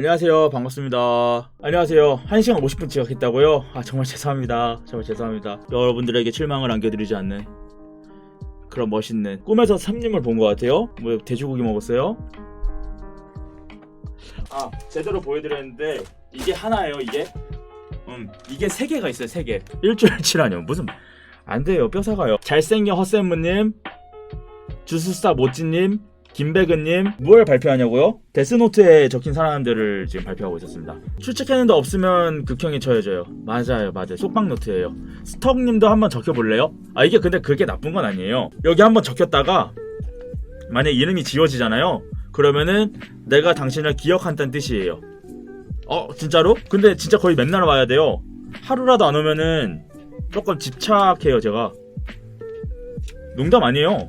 안녕하세요. 반갑습니다. 안녕하세요. 1시간 50분 지각했다고요? 아, 정말 죄송합니다. 정말 죄송합니다. 여러분들에게 실망을 안겨드리지 않는 그런 멋있는 꿈에서 삼림을 본 것 같아요. 뭐 돼지고기 먹었어요? 아, 제대로 보여드렸는데 이게 하나예요, 이게? 음, 이게 세 개가 있어요, 세 개. 일주일치라뇨. 무슨 안 돼요, 뼈 사가요. 잘생겨 허쌤무님, 주술사 모찌님, 김배근님 뭘 발표하냐고요? 데스노트에 적힌 사람들을 지금 발표하고 있었습니다. 출첵했는데 없으면 극형이 처해져요. 맞아요, 맞아요. 속박노트예요. 스톡님도 한번 적혀볼래요? 아 이게 근데 그게 나쁜 건 아니에요. 여기 한번 적혔다가 만약 이름이 지워지잖아요. 그러면은 내가 당신을 기억한다는 뜻이에요. 어 진짜로? 근데 진짜 거의 맨날 와야 돼요. 하루라도 안 오면은 조금 집착해요 제가. 농담 아니에요.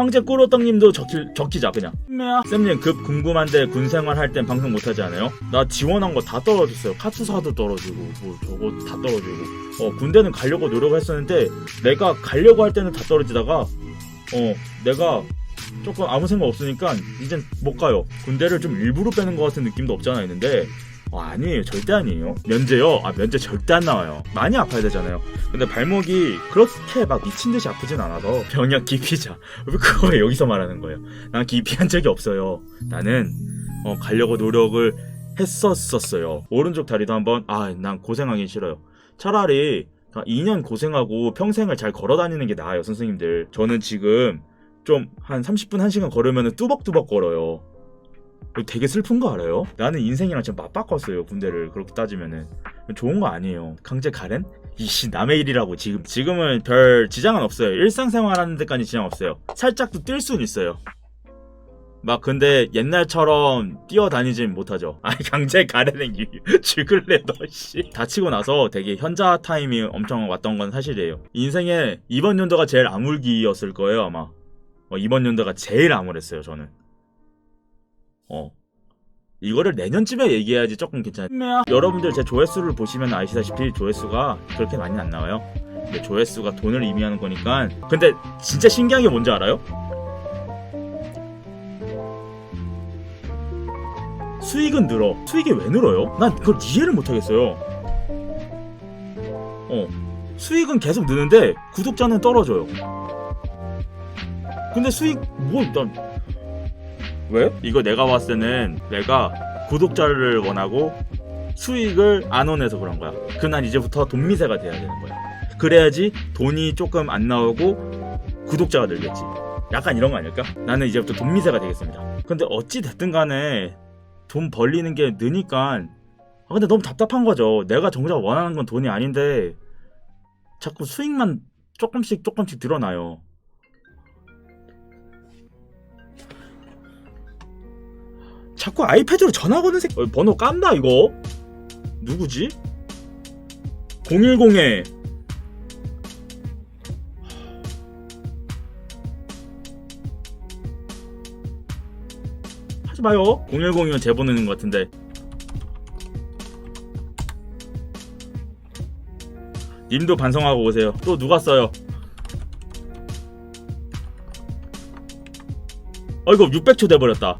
황제 꾸로떡님도 적히, 적히자 그냥. 쌤님 급 궁금한데 군생활 할 땐 방송 못하지 않아요? 나 지원한 거 다 떨어졌어요. 카투사도 떨어지고 뭐 저거 다 떨어지고. 어 군대는 가려고 노력했었는데 내가 가려고 할 때는 다 떨어지다가 어 내가 조금 아무 생각 없으니까 이젠 못 가요. 군대를 좀 일부러 빼는 것 같은 느낌도 없잖아 있는데 어, 아니에요. 절대 아니에요. 면제요? 아 면제 절대 안 나와요. 많이 아파야 되잖아요. 근데 발목이 그렇게 막 미친 듯이 아프진 않아서 병약 기피자. 왜 그걸 여기서 말하는 거예요? 난 기피한 적이 없어요. 나는 어, 가려고 노력을 했었었어요. 오른쪽 다리도 한번 아 난 고생하기 싫어요. 차라리 2년 고생하고 평생을 잘 걸어 다니는 게 나아요 선생님들. 저는 지금 좀 한 30분 1시간 걸으면 뚜벅뚜벅 걸어요 되게 슬픈 거 알아요? 나는 인생이랑 지금 맞바꿨어요 군대를. 그렇게 따지면은. 좋은 거 아니에요. 강제 가렌? 이씨 남의 일이라고. 지금 지금은 별 지장은 없어요. 일상생활 하는 데까지 지장 없어요. 살짝도 뛸 수는 있어요. 막 근데 옛날처럼 뛰어다니진 못하죠. 아니 강제 유- 죽을래 너씨. 다치고 나서 되게 현자 타임이 엄청 왔던 건 사실이에요. 인생에 이번 연도가 제일 암울기였을 거예요 아마. 어, 이번 연도가 제일 암울했어요 저는 어. 이거를 내년쯤에 얘기해야지 조금 괜찮아요. 여러분들 제 조회수를 보시면 아시다시피 조회수가 그렇게 많이 안 나와요. 근데 조회수가 돈을 의미하는 거니까. 근데 진짜 신기한 게 뭔지 알아요? 수익은 늘어. 수익이 왜 늘어요? 난 그걸 이해를 못 하겠어요. 어. 수익은 계속 느는데 구독자는 떨어져요. 근데 수익 뭐난 왜? 이거 내가 봤을 때는 내가 구독자를 원하고 수익을 안 원해서 그런 거야. 그난 이제부터 돈 미세가 돼야 되는 거야. 그래야지 돈이 조금 안 나오고 구독자가 늘겠지. 약간 이런 거 아닐까? 나는 이제부터 돈 미세가 되겠습니다. 근데 어찌 됐든 간에 돈 벌리는 게 느니까 아 근데 너무 답답한 거죠. 내가 정작 원하는 건 돈이 아닌데 자꾸 수익만 조금씩 조금씩 늘어나요. 자꾸 아이패드로 전화 거는 새끼. 어, 번호 깐다 이거. 누구지? 010에. 하지 마요. 010이면 제 번호인 것 같은데. 님도 반성하고 오세요. 또 누가 써요? 어이구 600초 돼버렸다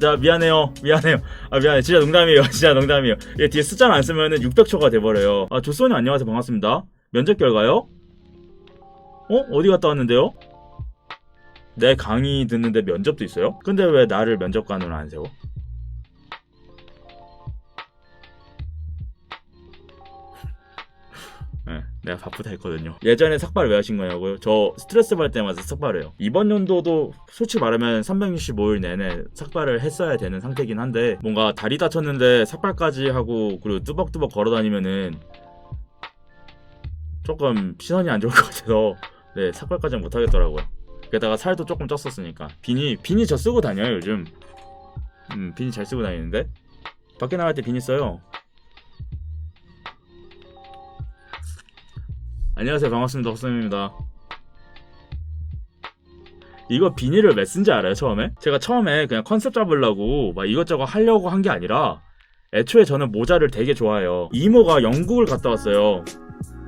자 미안해요 미안해요 아 미안해 진짜 농담이에요 진짜 농담이에요 얘 뒤에 숫자를 안 쓰면은 600초가 돼버려요 아 조소님 안녕하세요 반갑습니다 면접 결과요? 어? 어디 갔다 왔는데요? 내 강의 듣는데 면접도 있어요? 근데 왜 나를 면접관으로 안 세워? 내가 바쁘다 했거든요. 예전에 삭발 왜 하신 거냐고요? 저 스트레스 받을 때마다 삭발해요. 이번 연도도 솔직히 말하면 365일 내내 삭발을 했어야 되는 상태긴 한데 뭔가 다리 다쳤는데 삭발까지 하고 그리고 뚜벅뚜벅 걸어 다니면은 조금 시선이 안 좋을 것 같아서 네 삭발까지는 못 하겠더라고요. 게다가 살도 조금 쪘었으니까 비니 비니 저 쓰고 다녀요 요즘. 음 비니 잘 쓰고 다니는데 밖에 나갈 때 비니 써요. 안녕하세요 반갑습니다 허쌤입니다 이거 비닐을 왜 쓴지 알아요 처음에? 제가 처음에 그냥 컨셉 잡으려고 막 이것저것 하려고 한 게 아니라 애초에 저는 모자를 되게 좋아해요 이모가 영국을 갔다 왔어요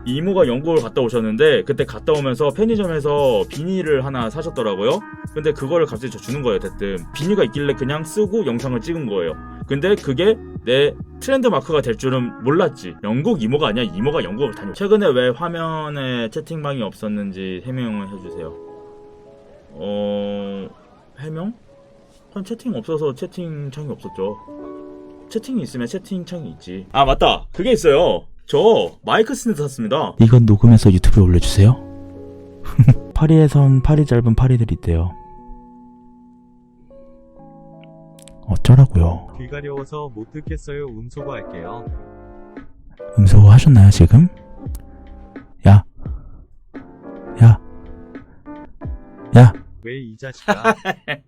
이모가 영국을 갔다 오셨는데 그때 갔다 오면서 편의점에서 비닐을 하나 사셨더라고요. 근데 그거를 갑자기 저 주는 거예요, 대뜸. 비닐가 있길래 그냥 쓰고 영상을 찍은 거예요. 근데 그게 내 트렌드 마크가 될 줄은 몰랐지. 영국 이모가 아니야. 이모가 영국을 다녀. 최근에 왜 화면에 채팅방이 없었는지 해명을 해주세요. 어 해명? 전 채팅 없어서 채팅창이 없었죠. 채팅이 있으면 채팅창이 있지. 아 맞다. 그게 있어요. 저 마이크 스탠드 샀습니다. 이건 녹음해서 유튜브에 올려주세요. 파리에선 팔이 짧은 파리들이 있대요. 어쩌라고요? 귀 가려워서 못 듣겠어요. 음소거 할게요. 음소 하셨나요 지금? 야, 야, 야. 왜 이 자식아?